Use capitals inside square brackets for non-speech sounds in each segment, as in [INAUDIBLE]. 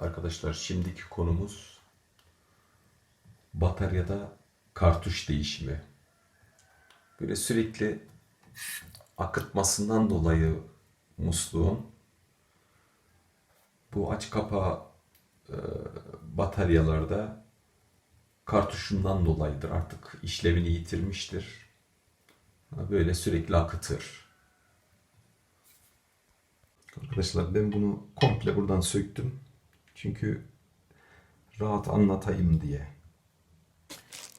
Arkadaşlar şimdiki konumuz bataryada kartuş değişimi. Böyle sürekli akıtmasından dolayı musluğun bu aç kapa e, bataryalarda kartuşundan dolayıdır. Artık işlevini yitirmiştir. Böyle sürekli akıtır. Arkadaşlar ben bunu komple buradan söktüm. Çünkü rahat anlatayım diye.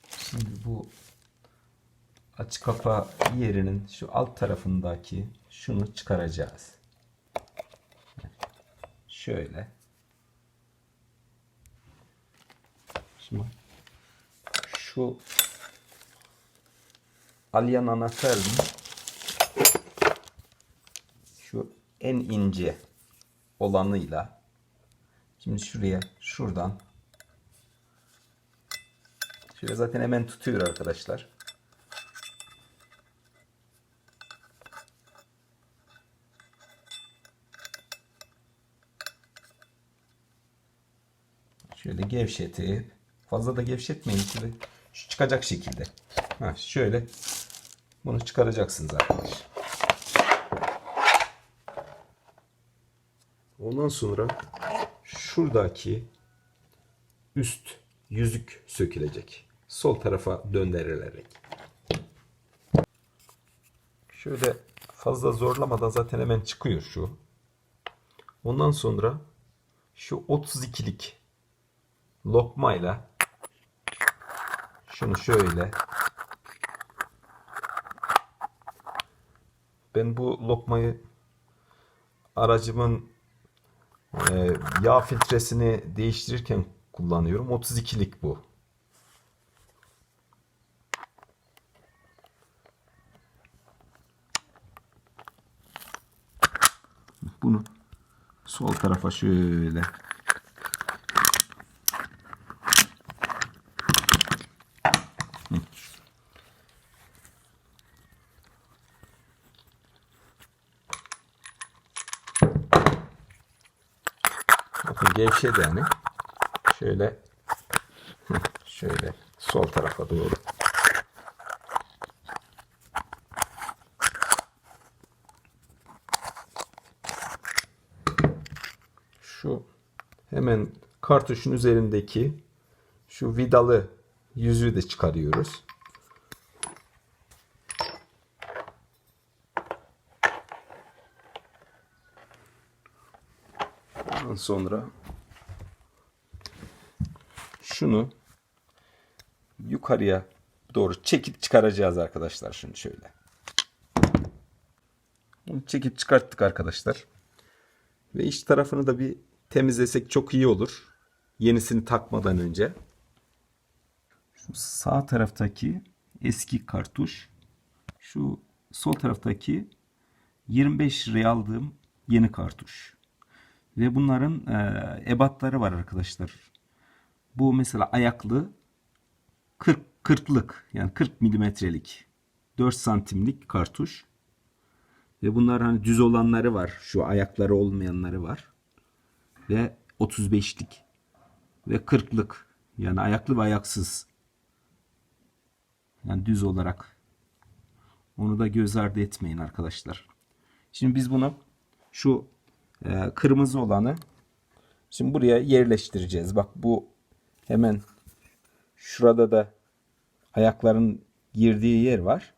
Şimdi bu aç kapa yerinin şu alt tarafındaki şunu çıkaracağız. Şöyle. Şimdi şu alyan anahtarın şu en ince olanıyla şimdi şuraya şuradan şöyle zaten hemen tutuyor arkadaşlar. Şöyle gevşetip fazla da gevşetmeyin şöyle şu çıkacak şekilde. Ha, şöyle bunu çıkaracaksınız arkadaşlar. Ondan sonra şuradaki üst yüzük sökülecek. Sol tarafa döndürülerek. Şöyle fazla zorlamadan zaten hemen çıkıyor şu. Ondan sonra şu 32'lik lokmayla şunu şöyle ben bu lokmayı aracımın e, yağ filtresini değiştirirken kullanıyorum. 32'lik bu. Bunu sol tarafa şöyle gevşedi yani. Şöyle [LAUGHS] şöyle sol tarafa doğru. Şu hemen kartuşun üzerindeki şu vidalı yüzüğü de çıkarıyoruz. Ondan sonra şunu yukarıya doğru çekip çıkaracağız arkadaşlar şunu şöyle. Bunu çekip çıkarttık arkadaşlar. Ve iç tarafını da bir temizlesek çok iyi olur. Yenisini takmadan önce. Şu sağ taraftaki eski kartuş. Şu sol taraftaki 25 liraya aldığım yeni kartuş. Ve bunların e, ebatları var arkadaşlar. Bu mesela ayaklı 40 40'lık yani 40 milimetrelik 4 santimlik kartuş. Ve bunlar hani düz olanları var. Şu ayakları olmayanları var. Ve 35'lik ve 40'lık yani ayaklı ve ayaksız. Yani düz olarak. Onu da göz ardı etmeyin arkadaşlar. Şimdi biz bunu şu kırmızı olanı şimdi buraya yerleştireceğiz. Bak bu hemen şurada da ayakların girdiği yer var.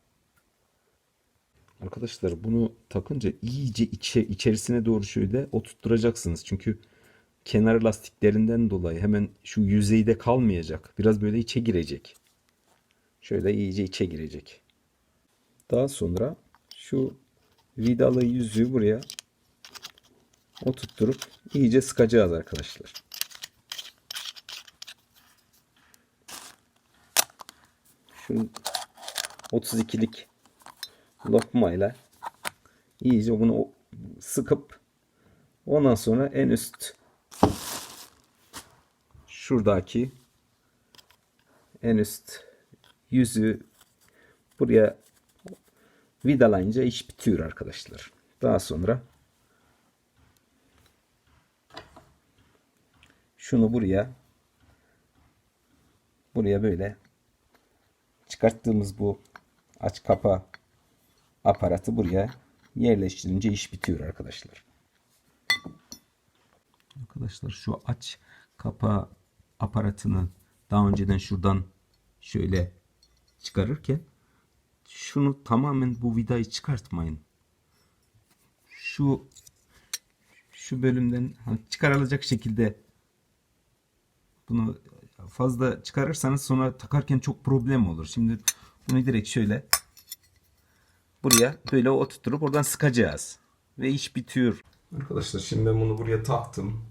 Arkadaşlar bunu takınca iyice içe, içerisine doğru şöyle oturtturacaksınız. Çünkü kenar lastiklerinden dolayı hemen şu yüzeyde kalmayacak. Biraz böyle içe girecek. Şöyle iyice içe girecek. Daha sonra şu vidalı yüzüğü buraya oturtturup iyice sıkacağız arkadaşlar. Şu 32'lik lokmayla iyice bunu sıkıp ondan sonra en üst şuradaki en üst yüzü buraya vidalayınca iş bitiyor arkadaşlar. Daha sonra şunu buraya buraya böyle çıkarttığımız bu aç kapa aparatı buraya yerleştirince iş bitiyor arkadaşlar. Arkadaşlar şu aç kapa aparatını daha önceden şuradan şöyle çıkarırken şunu tamamen bu vidayı çıkartmayın. Şu şu bölümden çıkarılacak şekilde bunu fazla çıkarırsanız sonra takarken çok problem olur. Şimdi bunu direkt şöyle buraya böyle oturtup oradan sıkacağız. Ve iş bitiyor. Arkadaşlar şimdi ben bunu buraya taktım.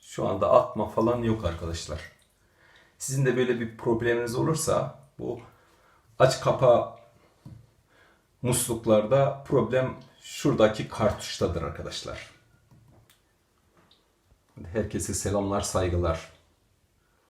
Şu anda atma falan yok arkadaşlar. Sizin de böyle bir probleminiz olursa bu aç kapa musluklarda problem şuradaki kartuştadır arkadaşlar. Herkese selamlar, saygılar.